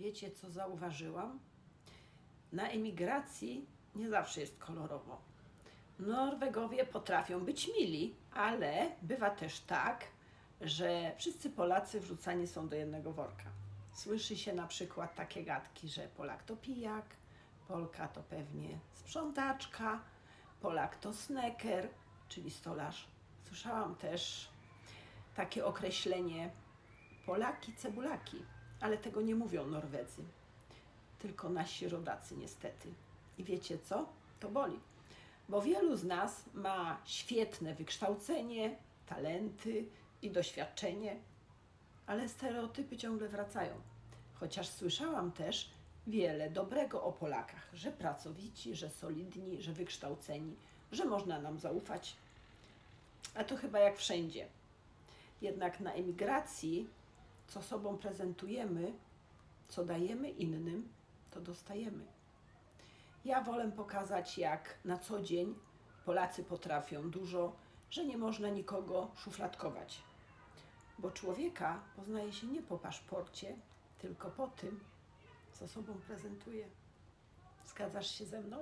Wiecie, co zauważyłam? Na emigracji nie zawsze jest kolorowo. Norwegowie potrafią być mili, ale bywa też tak, że wszyscy Polacy wrzucani są do jednego worka. Słyszy się na przykład takie gadki, że Polak to pijak, Polka to pewnie sprzątaczka, Polak to sneker, czyli stolarz. Słyszałam też takie określenie Polaki cebulaki, ale tego nie mówią Norwedzy, tylko nasi rodacy niestety. I wiecie co? To boli, bo wielu z nas ma świetne wykształcenie, talenty i doświadczenie, ale stereotypy ciągle wracają. Chociaż słyszałam też wiele dobrego o Polakach, że pracowici, że solidni, że wykształceni, że można nam zaufać. A to chyba jak wszędzie. Jednak na emigracji, co sobą prezentujemy, co dajemy innym, to dostajemy. Ja wolę pokazać, jak na co dzień Polacy potrafią dużo, że nie można nikogo szufladkować. Bo człowieka poznaje się nie po paszporcie, tylko po tym, co sobą prezentuje. Zgadzasz się ze mną?